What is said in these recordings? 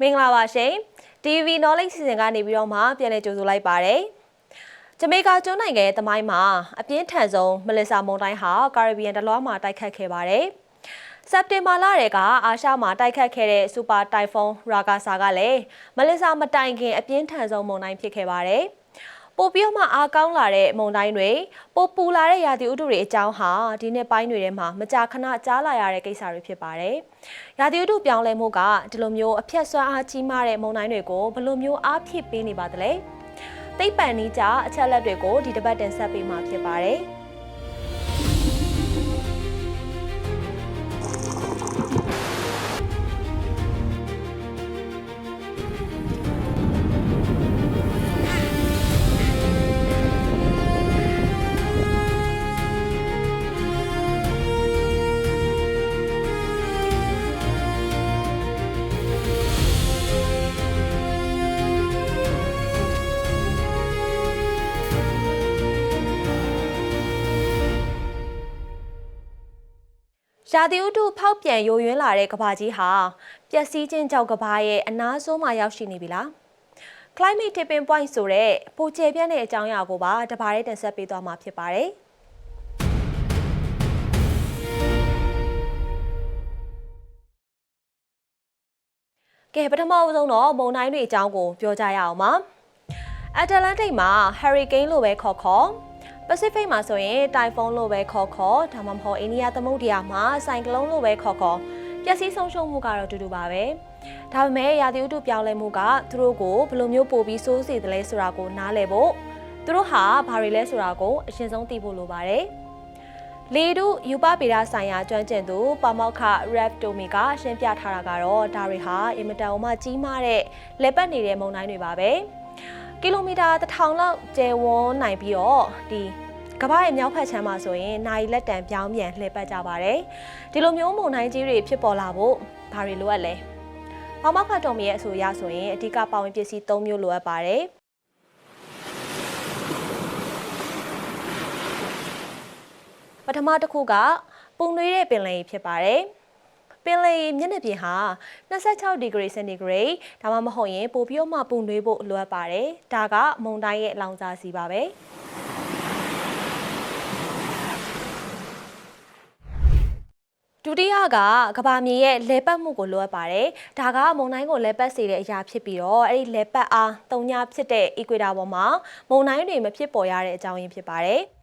မင်္ဂလာပါရှင် TV Knowledge စီစဉ်ကနေပြီးတော့မှပြန်လည်ကြိုဆိုလိုက်ပါတယ်ဂျမေကာကျွန်းနိုင်ငံရဲ့တမိုင်းမှာအပြင်းထန်ဆုံးမလီဆာမုန်တိုင်းဟာကာရစ်ဘီယံတလွှားမှာတိုက်ခတ်ခဲ့ပါတယ်စက်တင်ဘာလတည်းကအာရှမှာတိုက်ခတ်ခဲ့တဲ့စူပါတိုင်ဖုန်းရာဂါဆာကလည်းမလီဆာမတိုင်ခင်အပြင်းထန်ဆုံးမုန်တိုင်းဖြစ်ခဲ့ပါတယ် ပိုပြီးတော့မှအားကောင်းလာတဲ့မုန်တိုင်းတွေပိုပူလာတဲ့ရာသီဥတုတွေအကြောင်းဟာဒီနှစ်ပိုင်းတွေထဲမှာမကြာခဏကြားလာရတဲ့ကိစ္စတွေဖြစ်ပါတယ်။ရာသီဥတုပြောင်းလဲမှုကဒီလိုမျိုးအဖြတ်ဆွမ်းအားကြီးမားတဲ့မုန်တိုင်းတွေကိုဘယ်လိုမျိုးအားဖြစ်ပေးနေပါသလဲ။သိပ္ပံနည်းကျအချက်လက်တွေကိုဒီတစ်ပတ်တင်ဆက်ပေးမှာဖြစ်ပါတယ်။ ရာသီဥတုဖောက်ပြန်ယိုယွင်းလာတဲ့ကဘာကြီးဟာပျက်စီးခြင်းကြောင့်ကဘာရဲ့အနားဆုံးမှာရောက်ရှိနေပြီလား climate tipping point ဆိုတဲ့ပိုကျယ်ပြန့်တဲ့အကြောင်းအရာကိုပါတပါးရဲတင်ဆက်ပေးသွားမှာဖြစ်ပါတယ်ကဲပထမအဆုံးတော့မုန်တိုင်းတွေအကြောင်းကိုပြောကြရအောင်ပါအတ္တလန်တိတ်မှာ hurricane လို့ပဲခေါ်ခေါ် Pacific မှာဆိုရင်တိုင်ဖုန်းလို့ပဲခေါ်ခေါ်ဒါမှမဟုတ်အိန္ဒိယသမုဒ္ဒရာမှာဆိုင်ကလုန်းလို့ပဲခေါ်ခေါ်ပျက်စီးဆုံးရှုံးမှုကတော့တူတူပါပဲဒါပေမဲ့ရာသီဥတုပြောင်းလဲမှုကသူတို့ကိုဘယ်လိုမျိုးပို့ပြီးစိုးစေတယ်လဲဆိုတာကိုနားလည်ဖို့သူတို့ဟာဘာတွေလဲဆိုတာကိုအရင်ဆုံးသိဖို့လိုပါတယ်လေတုယူပပေဒဆိုင်ရာကျွမ်းကျင်သူပါမောက္ခ Rap Tomi ကရှင်းပြထားတာကတော့ဒါတွေဟာအင်မတန်အမှကြီးမားတဲ့လက်ပတ်နေတဲ့မုန်တိုင်းတွေပါပဲ ကီလိုမီတာ1000လောက်ကျယ်ဝန်းနိုင်ပြီးတော့ဒီကမ္ဘာရဲ့မြောက်ဖက်ခြမ်းမှာဆိုရင်နိုင်လက်တံပြောင်းပြန်လှည့်ပတ်ကြပါတယ်ဒီလိုမျိုးမုန်တိုင်းကြီးတွေဖြစ်ပေါ်လာဖို့ဘာတွေလိုအပ်လဲပါမောက္ခတော်မီရဲ့အဆိုအရဆိုရင်အဓိကပါဝင်ပစ္စည်း၃မျိုးလိုအပ်ပါတယ်ပထမတစ်ခုကပူနွေးတဲ့ပင်လယ်ရေဖြစ်ပါတယ် ပင်လယ်ရေမျက်နှာပြင်ဟာ26ဒီဂရီစင်တီဂရိတ်ဒါမှမဟုတ်ရင်ပိုပြီးတော့မှပူနွေးဖို့လိုအပ်ပါတယ်ဒါကမုန်တိုင်းရဲ့လောင်စာစီပါပဲဒုတိယကကဘာမြေရဲ့လဲပတ်မှုကိုလိုအပ်ပါတယ်။ဒါကမုန်တိုင်းကိုလဲပတ်စေတဲ့အရာဖြစ်ပြီးတော့အဲ့ဒီလဲပတ်အားတုံညာဖြစ်တဲ့ equator ပေါ်မှာမုန်တိုင်းတွေမဖြစ်ပေါ်ရတဲ့အကြောင်းရင်းဖြစ်ပါတယ်။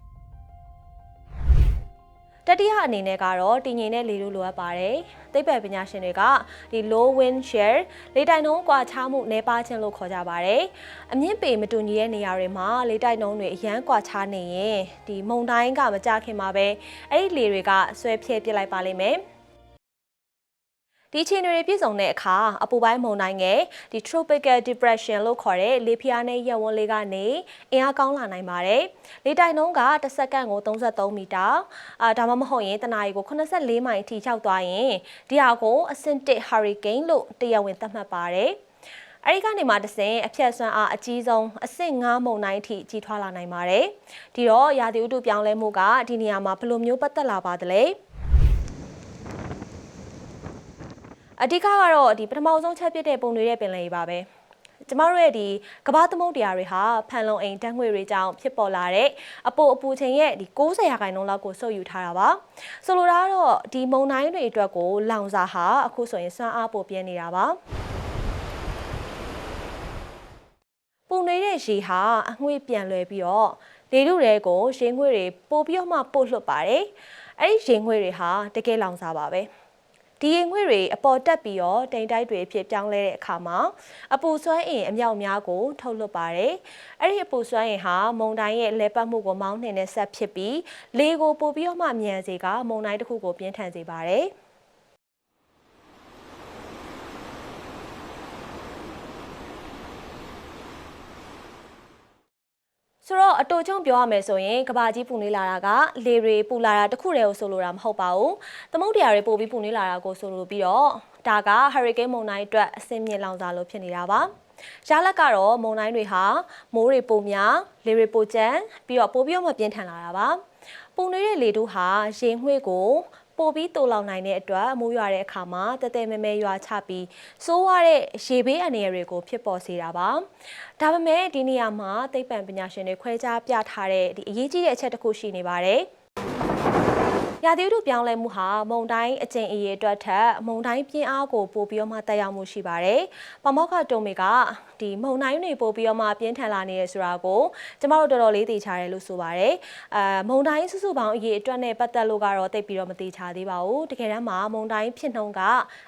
တတိယအနေနဲ့ကတော့တည်ငြိမ်တဲ့လေတို့လိုအပ်ပါတယ်။သိပ္ပံပညာရှင်တွေကဒီ low wind shear လေတိုက်နှုန်းကွာခြားမှုနှဲပါခြင်းလို့ခေါ်ကြပါတယ်။အမြင့်ပေမတူညီတဲ့နေရာတွေမှာလေတိုက်နှုန်းတွေအရန်ကွာခြားနေရင်ဒီမုန်တိုင်းကမကြခင်မှာပဲအဲ့ဒီလေတွေကဆွဲဖြဲပစ်လိုက်ပါလိမ့်မယ်။ ဒီခြေတွေပြည့်စုံတဲ့အခါအပူပိုင်းမုန်တိုင်းငယ်ဒီ tropical depression လို့ခေါ်တဲ့လေပြားနဲ့ရက်ဝန်းလေးကနေအင်အားကောင်းလာနိုင်ပါတယ်။လေတိုက်နှုန်းကတစ်စက္ကန့်ကို33မီတာအာဒါမှမဟုတ်ရင်တနာရီကို84မိုင်အထိရောက်သွားရင်ဒီဟာကိုအဆင့်1 hurricane လို့တရားဝင်သတ်မှတ်ပါတယ်။အဲဒီကနေမှတဆင်အဖြတ်ဆွမ်းအားအကြီးဆုံးအဆင့်9မုန်တိုင်းအထိကြီးထွားလာနိုင်ပါတယ်။ဒီတော့ရာသီဥတုပြောင်းလဲမှုကဒီနေရာမှာဘယ်လိုမျိုးပတ်သက်လာပါသလဲ။ အဓိကကတော့ဒီပထမဆုံးချက်ဖြစ်တဲ့ပုံတွေတဲ့ပင်လယ်ကြီးပါပဲကျမတို့ရဲ့ဒီကမ္ဘာသမုဒ္ဒရာတွေဟာဖန်လုံအိမ်ဓာတ်ငွေတွေကြောင့်ဖြစ်ပေါ်လာတဲ့အပိုအပူချိန်ရဲ့ဒီ60ရာခိုင်နှုန်းလောက်ကိုစုပ်ယူထားတာပါဆိုလိုတာကတော့ဒီမုန်တိုင်းတွေအတွက်ကိုလောင်စာဟာအခုဆိုရင်စွမ်းအားပိုပြင်းနေတာပါပူနေတဲ့ရေဟာအငွေ့ပြန်လွယ်ပြီးတော့လေထုတွေကိုရေငွေ့တွေပို့ပြီးတော့မှပို့လွှတ်ပါတယ်အဲ့ဒီရေငွေ့တွေဟာတကယ်လောင်စာပါပဲ ဒီရင်ငွေ့တွေအပေါ်တက်ပြီးတော့တိမ်တိုက်တွေဖြစ်ပြောင်းလဲတဲ့အခါမှာအပူစွမ်းအင်အမြောက်များကို ထုတ်လွှတ်ပါတယ်။အဲ့ဒီအပူစွမ်းအင်ဟာမုန်တိုင်းရဲ့လဲပတ်မှုကိုမောင်းနှင်တဲ့ဆက်ဖြစ်ပြီးလေကိုပို့ပြီးတော့မှမြန်စေကမုန်တိုင်းတစ်ခုကိုပြင်းထန်စေပါတယ်။ ဆိုတော့အတူချုံပြောရမယ်ဆိုရင်ကဘာကြီးပူနေလာတာကလေတွေပူလာတာတခုတည်းကိုဆိုလိုတာမဟုတ်ပါဘူး။သမုဒ္ဒရာတွေပို့ပြီးပူနေလာတာကိုဆိုလိုပြီးတော့ဒါကဟာရီကိန်းမုန်တိုင်းအတွက်အဆင့်မြင့်လောင်စာလို့ဖြစ်နေတာပါ။ရလက်ကတော့မုန်တိုင်းတွေဟာမိုးတွေပိုများလေတွေပိုကျန်းပြီးတော့ပိုပြီးတော့မပြင်းထန်လာတာပါ။ပူနေတဲ့လေတို့ဟာရေငွေ့ကို ပိုပြီးတူလောင်နိုင်တဲ့အတွက်မိုးရွာတဲ့အခါမှာတတဲမဲမဲရွာချပြီးစိုးရတဲ့ရေဘေးအန္တရာယ်တွေကိုဖြစ်ပေါ်စေတာပါဒါပေမဲ့ဒီနေရာမှာသိပ္ပံပညာရှင်တွေခွဲခြားပြထားတဲ့ဒီအရေးကြီးတဲ့အချက်တစ်ခုရှိနေပါတယ် ရာသီဥတုပြောင်းလဲမှုဟာမုန်တိုင်းအကျင့်အရေးအတွက်ထက်မုန်တိုင်းပြင်းအားကိုပိုပြီးတော့မှတက်ရောက်မှုရှိပါတယ်။ပမောက္ခတုံမေကဒီမုန်တိုင်းတွေပိုပြီးတော့မှပြင်းထန်လာနေရဆိုတာကိုကျမတို့တော်တော်လေးသိချရတယ်လို့ဆိုပါတယ်။အဲမုန်တိုင်းစုစုပေါင်းအရေးအတွက်နဲ့ပတ်သက်လို့ကတော့သိပြီးတော့မသိချသေးပါဘူး။တကယ်တမ်းမှာမုန်တိုင်းဖြစ်နှုန်းက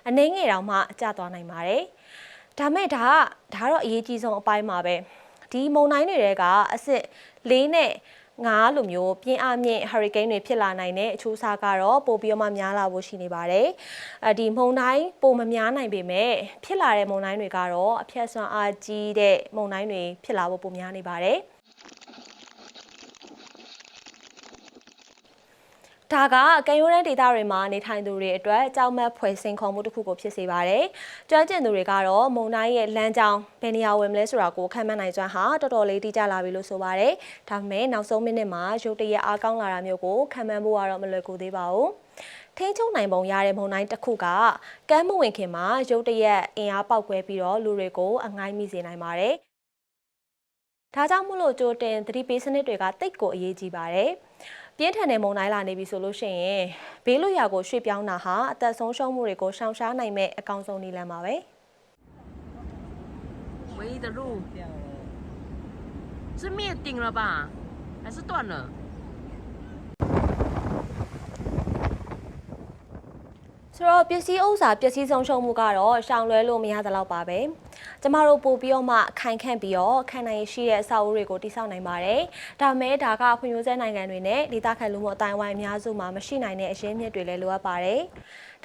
အနှိမ့်ငယ်တောင်မှကျသွားနိုင်ပါတယ်။ဒါမဲ့ဒါကဒါတော့အရေးကြီးဆုံးအပိုင်းပါပဲ။ဒီမုန်တိုင်းတွေတဲကအစ်စ်၄နဲ့ ငါးလိုမျိုးပြင်းအားမြင့်ဟာရီကိန်းတွေဖြစ်လာနိုင်တဲ့အချိုးအစားကတော့ပိုပြီးတော့မှများလာဖို့ရှိနေပါတယ်။အဲဒီမုန်တိုင်းပိုမများနိုင်ပေမဲ့ဖြစ်လာတဲ့မုန်တိုင်းတွေကတော့အဖြတ်ဆွမ်းအားကြီးတဲ့မုန်တိုင်းတွေဖြစ်လာဖို့ပိုများနေပါတယ်။ ဒါကကံရိုးတန်းဒေသတွေမှာနေထိုင်သူတွေအတွက်ကြောက်မက်ဖွယ်စင်ခေါ်မှုတစ်ခုကိုဖြစ်စေပါတယ်။ကျွမ်းကျင်သူတွေကတော့မုံတိုင်းရဲ့လမ်းကြောင်းဘယ်နေရာဝင်မလဲဆိုတာကိုခံမှန်းနိုင်စွမ်းဟာတော်တော်လေးတိကျလာပြီလို့ဆိုပါတယ်။ဒါပေမဲ့နောက်ဆုံးမိနစ်မှာရုတ်တရက်အားကောင်းလာတာမျိုးကိုခံမှန်းဖို့ကတော့မလွယ်ကူသေးပါဘူး။ထိန်းချုပ်နိုင်ပုံရတဲ့မုံတိုင်းတစ်ခုကကမ်းမဝင်ခင်မှာရုတ်တရက်အင်အားပေါက်ကွဲပြီးတော့လူတွေကိုအငိုင်းမိစေနိုင်ပါတယ်။ဒါကြောင့်မို့လို့ကြိုတင်သတိပေးစနစ်တွေကတိတ်ကိုအရေးကြီးပါတယ်။ ပြင်းထန်တဲ့မုန်တိုင်းလာနေပြီဆိုလို့ရှိရင်ဘေးလွတ်ရာကိုရွှေ့ပြောင်းတာဟာအသက်ဆုံးရှုံးမှုတွေကိုရှောင်ရှားနိုင်မဲ့အကောင်ဆုံးနည်းလမ်းပါပဲ။ဝေးတရူ။စမီတင်ရပါ။အဲ့စတော့နော်။ ဆိုတော့ပစ္စည်းဥစ္စာပစ္စည်းဆုံးရှုံးမှုကတော့ရှောင်လွဲလို့မရသလောက်ပါပဲကျမတို့ပို့ပြီးတော့မှခိုင်ခန့်ပြီးတော့ခံနိုင်ရှိတဲ့အဆောက်အဦတွေကိုတည်ဆောက်နိုင်ပါတယ်ဒါမဲ့ဒါကဖွံ့ဖြိုးဆဲနိုင်ငံတွေနဲ့ဒေသခံလူမှုအတိုင်းအဝိုင်းအများစုမှာမရှိနိုင်တဲ့အရင်းမြစ်တွေလည်းလိုအပ်ပါတယ်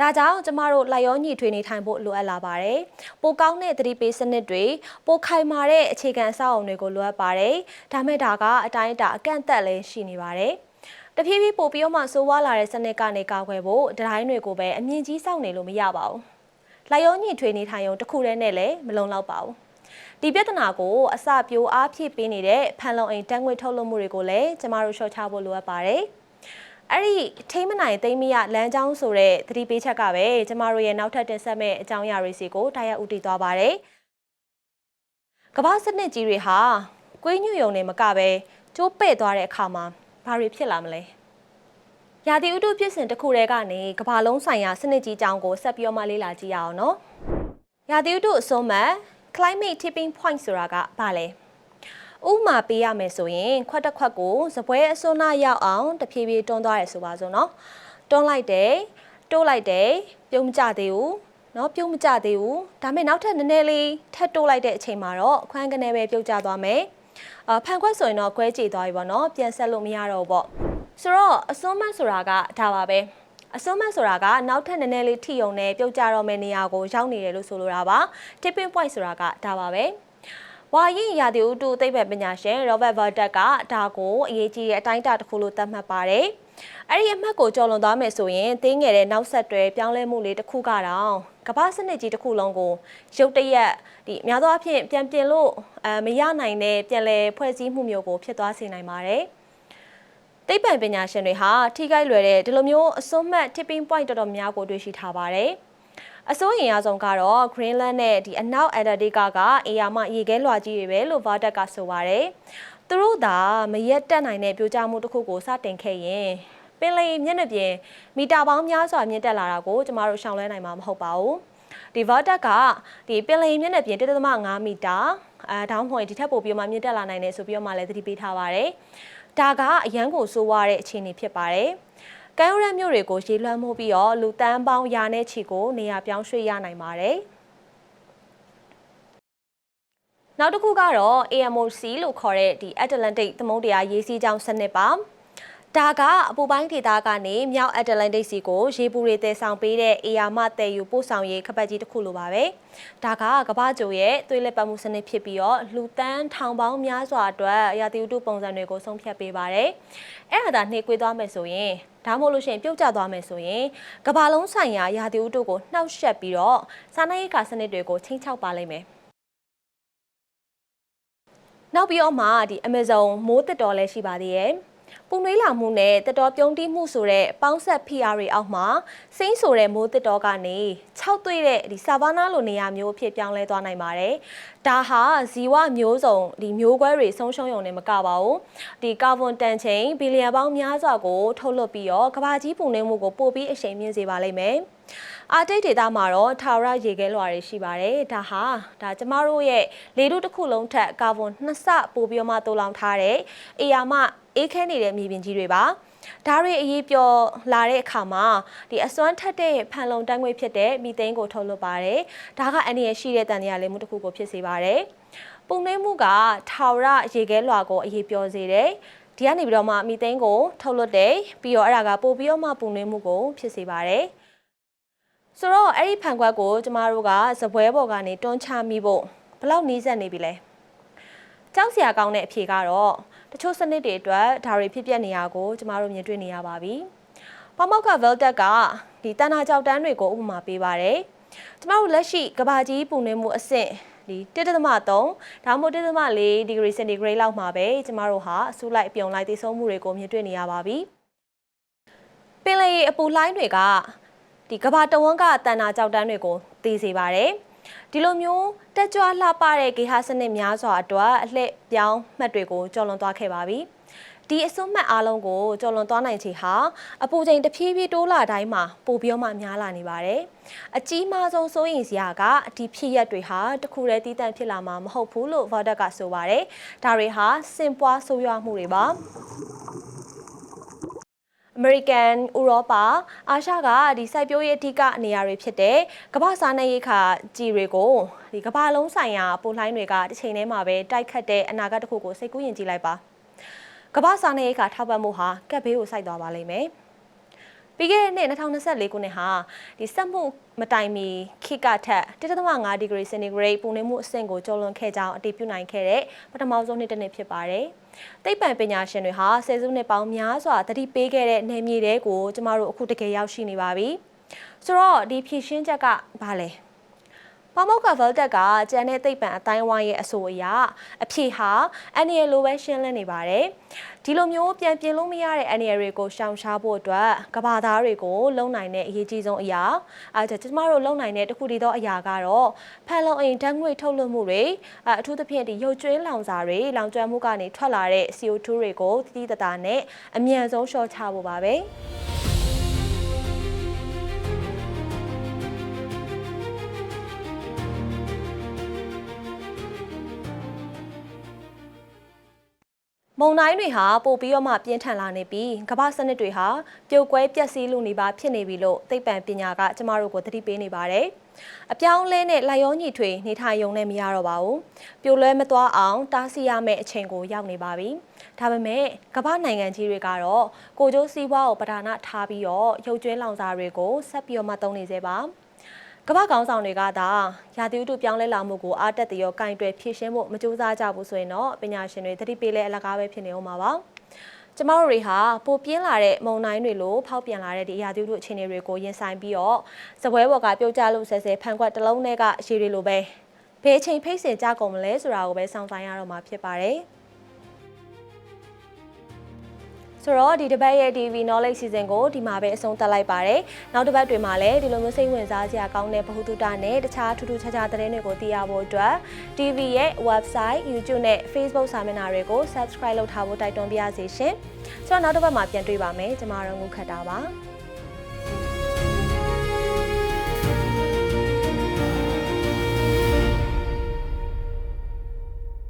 ဒါကြောင့်ကျမတို့လိုက်ရောညီထွေနေထိုင်ဖို့လိုအပ်လာပါတယ်။ပိုကောင်းတဲ့သတိပေးစနစ်တွေပိုခိုင်မာတဲ့အခြေခံအဆောက်အအုံတွေကိုလိုအပ်ပါတယ်။ဒါမဲ့ဒါကအတိုင်းအတာအကန့်အသတ်လည်းရှိနေပါတယ်။ တဖြည်းဖြည်းပို့ပြီးတော့မှစိုးဝါလာတဲ့စနစ်ကနေကာကွယ်ဖို့ဒတိုင်းတွေကိုပဲအမြင့်ကြီးစောင့်နေလို့မရပါဘူး။လိုက်ရောညှိထွေးနေထိုင်ရုံတစ်ခုတည်းနဲ့လည်းမလုံလောက်ပါဘူး။ဒီပြဿနာကိုအစပြိုးအားဖြည့်ပေးနေတဲ့ဖန်လုံအိမ်တန်းငွေထုတ်လုပ်မှုတွေကိုလည်းကျမတို့ရှော့ချဖို့လိုအပ်ပါတယ်။အဲ့ဒီထိမနိုင်သိမ့်မရလမ်းကြောင်းဆိုတဲ့သတိပေးချက်ကပဲကျမတို့ရဲ့နောက်ထပ်တင်ဆက်မဲ့အကြောင်းအရာတွေစီကိုတိုက်ရိုက်ဦးတည်သွားပါတယ်။ကမ္ဘာစနစ်ကြီးတွေဟာကွေးညွန့်ယုံနေမကပဲကျိုးပဲ့သွားတဲ့အခါမှာ ဘာတွေဖြစ်လာမလဲရာသီဥတုဖြစ်စဉ်တစ်ခုတည်းကနေကမ္ဘာလုံးဆိုင်ရာစနစ်ကြီးကြောင်းကိုဆက်ပြီးတော့မှလေ့လာကြည့်ရအောင်နော်ရာသီဥတုအစွန်းမှ climate tipping point ဆိုတာကဘာလဲဥမာပေးရမယ်ဆိုရင်ခွက်တစ်ခွက်ကိုစပွဲအစွန်းနာရောက်အောင်တဖြည်းဖြည်းတွန်းသွားရဲဆိုပါစို့နော်တွန်းလိုက်တယ်တိုးလိုက်တယ်ပြုံးမကြသေးဘူးနော်ပြုံးမကြသေးဘူးဒါပေမဲ့နောက်ထပ်နည်းနည်းလေးထပ်တိုးလိုက်တဲ့အချိန်မှာတော့အခွမ်းကနေပဲပြုတ်ကျသွားမယ် အာဖန်ခွက်ဆိုရင်တော့ခွဲကြည့်သွားပြီပေါ့နော်ပြန်ဆက်လို့မရတော့ဘူးပေါ့ဆိုတော့အစွန်းမတ်ဆိုတာကဒါပါပဲအစွန်းမတ်ဆိုတာကနောက်ထပ်နည်းနည်းလေးထိယုံနဲ့ပြုတ်ကြတော့မယ့်နေရာကိုရောက်နေတယ်လို့ဆိုလိုတာပါ tipping point ဆိုတာကဒါပါပဲဝါရင်ရာသီဥတုသိပ္ပံပညာရှင် Robert Vardak ကဒါကိုအရေးကြီးတဲ့အတိုင်းအတာတစ်ခုလို့သတ်မှတ်ပါတယ်အဲ့ဒီအမှတ်ကိုကျော်လွန်သွားမယ်ဆိုရင်တင်းငယ်တဲ့နောက်ဆက်တွဲပြောင်းလဲမှုလေးတစ်ခုကတော့ ကမ္ဘာစနစ်ကြီးတစ်ခုလုံးကိုရုတ်တရက်ဒီများသောအားဖြင့်ပြန်ပြင်လို့အဲမရနိုင်တဲ့ပြန်လဲဖွဲ့စည်းမှုမျိုးကိုဖြစ်သွားစေနိုင်ပါတယ်သိပ္ပံပညာရှင်တွေဟာထိခိုက်လွယ်တဲ့ဒီလိုမျိုးအစွန်းမှတ် tipping point တော်တော်များကိုတွေ့ရှိထားပါတယ်။အစိုးရအဆုံးကတော့ Greenland နဲ့ဒီအနောက် Antarctica ကအေယာမရေခဲလွှာကြီးတွေပဲလို့ Vardak ကဆိုပါတယ်။သူတို့သာမရက်တက်နိုင်တဲ့ပြိုကျမှုတစ်ခုကိုစတင်ခဲ့ရင် ပင်လယ်မျက်နှာပြင်မီတာပေါင်းများစွာမြင့်တက်လာတာကိုကျမတို့ရှောင်လွှဲနိုင်မှာမဟုတ်ပါဘူး။ဒီ Vardak ကဒီပင်လယ်မျက်နှာပြင်1.5မီတာအဲတောင်းဖွင့်ဒီထက်ပိုပြီးမှမြင့်တက်လာနိုင်တယ်ဆိုပြီးတော့မှလည်းသတိပေးထားပါတယ်။ဒါကအရန်ကိုဆိုးဝါးတဲ့အခြေအနေဖြစ်ပါတယ်။ကမ်းရိုးတန်းမြို့တွေကိုရေလွှမ်းမှုပြီးတော့လူတန်းပေါင်းရာနဲ့ချီကိုနေရာပြောင်းရွှေ့ရနိုင်ပါတယ်။နောက်တစ်ခုကတော့ AMOC လို့ခေါ်တဲ့ဒီ Atlantic သမုဒ္ဒရာရေစီးကြောင်းစနစ်ပါ။ ဒါကအပူပိုင်းဒေသကနေမြောက်အတ္တလန်တိတ်စီကိုရေပူတွေတည်ဆောင်ပေးတဲ့အေယာမတည်ယူပို့ဆောင်ရေးခပတ်ကြီးတစ်ခုလိုပါပဲ။ဒါကကမ္ဘာကျိုရဲ့သွေးလက်ပတ်မှုစနစ်ဖြစ်ပြီးတော့လူတန်းထောင်ပေါင်းများစွာအတွက်ရာသီဥတုပုံစံတွေကိုဆုံးဖြတ်ပေးပါတယ်။အဲ့ဒါသာနှေးကွေးသွားမယ်ဆိုရင်ဒါမှမဟုတ်လို့ရှိရင်ပြုတ်ကျသွားမယ်ဆိုရင်ကမ္ဘာလုံးဆိုင်ရာရာသီဥတုကိုနှောက်ယှက်ပြီးတော့စားနပ်ရိက္ခာစနစ်တွေကိုချိန်ချောက်ပါလိမ့်မယ်။နောက်ပြီးတော့မှဒီ Amazon မိုးတက်တော်လည်းရှိပါသေးရဲ့။ ပူနွေးလာမှုနဲ့တက်တော်ပြုံးတီးမှုဆိုတဲ့ပေါင်းဆက်ဖိအားတွေအောက်မှာစိမ့်ဆိုတဲ့မိုးတက်တော်ကနေ6သွေးတဲ့ဒီဆာဗာနာလိုနေရာမျိုးအဖြစ်ပြောင်းလဲသွားနိုင်ပါတယ်။ဒါဟာဇီဝမျိုးစုံဒီမျိုးကွဲတွေဆုံးရှုံးရုံနဲ့မကပါဘူး။ဒီကာဗွန်တန်ချိန်ဘီလီယံပေါင်းများစွာကိုထုတ်လွှတ်ပြီးတော့ကမ္ဘာကြီးပူနွေးမှုကိုပိုပြီးအရှိန်မြင့်စေပါလိမ့်မယ်။အာတိတ်ဒေသမှာတော့ထာဝရရေခဲလွှာတွေရှိပါတယ်။ဒါဟာဒါကျမတို့ရဲ့လေထုတစ်ခုလုံးထက်ကာဗွန်နှစ်ဆပိုပြီးတော့မှတိုးလောင်ထားတဲ့အေယာမအေးခဲနေတဲ့မြေပြင်ကြီးတွေပါ။ဒါတွေအရေးပြောလာတဲ့အခါမှာဒီအစွမ်းထက်တဲ့ဖန်လုံတန်းငွေဖြစ်တဲ့မီသိန်းကိုထုတ်လွှတ်ပါတယ်။ဒါကအန္တရာယ်ရှိတဲ့တန်တရားလေးမှုတစ်ခုကိုဖြစ်စေပါတယ်။ပုံနှိမ့်မှုကထာဝရရေခဲလွှာကိုအရေးပြောစေတယ်။ဒီကနေပြီးတော့မှမီသိန်းကိုထုတ်လွှတ်တယ်ပြီးတော့အဲ့ဒါကပို့ပြီးတော့မှပုံနှိမ့်မှုကိုဖြစ်စေပါတယ်။ ဆိုတော့အဲ့ဒီဖန်ခွက်ကိုကျမတို့ကဇပွဲပေါ်ကနေတွန်းချမိဖို့ဘယ်လောက်နီးစပ်နေပြီလဲ။ကြောက်စရာကောင်းတဲ့အဖြေကတော့တချို့စနစ်တွေအတွက်ဒါတွေဖြစ်ပျက်နေရကိုကျမတို့မြင်တွေ့နေရပါပြီ။ပမောက်က Veltec ကဒီတန်နာကြောက်တန်းတွေကိုဥပမာပေးပါတယ်။ကျမတို့လက်ရှိကဘာကြီးပူနေမှုအဆင့်ဒီ1.3ဒါမှမဟုတ်1.4 degree centigrade လောက်မှာပဲကျမတို့ဟာအဆူလိုက်အပြုံလိုက်တည်ဆုံမှုတွေကိုမြင်တွေ့နေရပါပြီ။ပင်လယ်ရေအပူလှိုင်းတွေက ဒီကဘာတဝန်းကတန်နာကြောက်တန်းတွေကိုတည်စေပါတယ်။ဒီလိုမျိုးတက်ကြွလှပတဲ့ဂေဟစနစ်များစွာအတွက်အလှည့်ပြောင်းမှတ်တွေကိုကျော်လွန်သွားခဲ့ပါပြီ။ဒီအစွန်းမှတ်အားလုံးကိုကျော်လွန်သွားနိုင်ချေဟာအပူချိန်တဖြည်းဖြည်းတိုးလာတိုင်းမှာပိုပြီးတော့မှများလာနေပါတယ်။အကြီးမားဆုံးစိုးရိမ်စရာကဒီဖြစ်ရက်တွေဟာတခုတည်းတည်တံ့ဖြစ်လာမှာမဟုတ်ဘူးလို့ Vortex ကဆိုပါတယ်။ဒါတွေဟာစင်ပွားဆိုးရွားမှုတွေပါ။ American ဥရောပအာရှကဒီစိုက်ပျိုးရေးအဓိကနေရာတွေဖြစ်တဲ့ကမ္ဘာစားနပ်ရိက္ခာကြီးတွေကိုဒီကမ္ဘာလုံးဆိုင်ရာပိုလှိုင်းတွေကတစ်ချိန်တည်းမှာပဲတိုက်ခတ်တဲ့အနာဂတ်တစ်ခုကိုစိတ်ကူးယဉ်ကြည့်လိုက်ပါကမ္ဘာစားနပ်ရိက္ခာထောက်ပံ့မှုဟာကပ်ဘေးကိုစိုက်သွားပါလိမ့်မယ်ပြီးခဲ့တဲ့နှစ်2024ခုနှစ်ဟာဒီစက်မှုမတိုင်မီခိကထက်1.5 degree centigrade ပူနေမှုအဆင့်ကိုကျော်လွန်ခဲ့ကြောင်းအတည်ပြုနိုင်ခဲ့တဲ့ပထမဆုံးနှစ်တစ်နှစ်ဖြစ်ပါတယ်။ သိပ္ပံပညာရှင်တွေဟာဆယ်စုနှစ်ပေါင်းများစွာတတိပေးခဲ့တဲ့နေမြေတွေကိုကျမတို့အခုတကယ်ရောက်ရှိနေပါပြီ။ဆိုတော့ဒီဖြည့်ရှင်းချက်ကဘာလဲ။ ပမောက်ကဗယ်တက်ကကျန်တဲ့သိပ္ပံအတိုင်းဝိုင်းရဲ့အဆိုအရအဖြေဟာအန်နီယယ်လိုပဲရှင်းလင်းနေပါတယ်။ဒီလိုမျိုးပြန်ပြင်လို့မရတဲ့အန်နီယယ်တွေကိုရှောင်ရှားဖို့အတွက်ကဘာသားတွေကိုလုံနိုင်တဲ့အရေးကြီးဆုံးအရာအဲဒါကျမတို့လုံနိုင်တဲ့တခုတည်းသောအရာကတော့ဖန်လုံအိမ်ဓာတ်ငွေ့ထုတ်လွှတ်မှုတွေအအထူးသဖြင့်ဒီရုပ်ကျွေးလောင်စာတွေလောင်ကျွမ်းမှုကနေထွက်လာတဲ့ CO2 တွေကိုတိတိတသားနဲ့အမြန်ဆုံးလျှော့ချဖို့ပါပဲ။ မုံတိုင်းတွေဟာပိုပြီးတော့မှပြင်းထန်လာနေပြီးကမ္ဘာစနစ်တွေဟာပြုတ်ကွဲပျက်စီးလို့နေပါဖြစ်နေပြီလို့သိပ္ပံပညာကကျမတို့ကိုသတိပေးနေပါတယ်။အပြောင်းလဲနဲ့လိုက်ရောညီထွေနေထိုင်ရုံနဲ့မရတော့ပါဘူး။ပြိုလဲမသွားအောင်တားဆီးရမယ့်အချိန်ကိုရောက်နေပါပြီ။ဒါပေမဲ့ကမ္ဘာနိုင်ငံကြီးတွေကတော့ကိုကျိုးစည်းဝါးကိုပဓာနာထားပြီးတော့ရုပ်ကျွေးလောင်စာတွေကိုဆက်ပြီးတော့မှသုံးနေသေးပါ။ ကမ္ဘာကောင်ဆောင်တွေကသာရာသီဥတုပြောင်းလဲလာမှုကိုအားတက်တရောကင်တွယ်ဖြည့်ရှင်းဖို့မကြိုးစားကြဘူးဆိုရင်တော့ပညာရှင်တွေသတိပေးလဲအလကားပဲဖြစ်နေအောင်ပါပါကျမတို့တွေဟာပိုပြင်းလာတဲ့မုံတိုင်းတွေလိုဖောက်ပြန်လာတဲ့ဒီအရာသီဥတုအခြေအနေတွေကိုရင်ဆိုင်ပြီးတော့စပွဲဘော်ကပြုတ်ကျလို့ဆဲဆဲဖန်ခွက်တစ်လုံးနဲ့ကရေတွေလိုပဲဘယ်အချိန်ဖိတ်စင်ကြကုန်မလဲဆိုတာကိုပဲစောင့်ဆိုင်ရတော့မှာဖြစ်ပါတယ် ဆိုတော့ဒီတစ်ပတ်ရဲ့ TV Knowledge Season ကိုဒီမှာပဲအဆုံးသတ်လိုက်ပါတယ်။နောက်တစ်ပတ်တွေမှာလည်းဒီလိုမျိုးစိတ်ဝင်စားစရာကောင်းတဲ့ဗဟုသုတနဲ့တခြားထူးထူးခြားခြားသတင်းတွေကိုသိရဖို့အတွက် TV ရဲ့ website, YouTube နဲ့ Facebook စာမျက်နှာတွေကို Subscribe လုပ်ထားဖို့တိုက်တွန်းပါရစေရှင်။ဆိုတော့နောက်တစ်ပတ်မှာပြန်တွေ့ပါမယ်။ကျွန်မတို့ငုခတ်တာပါ။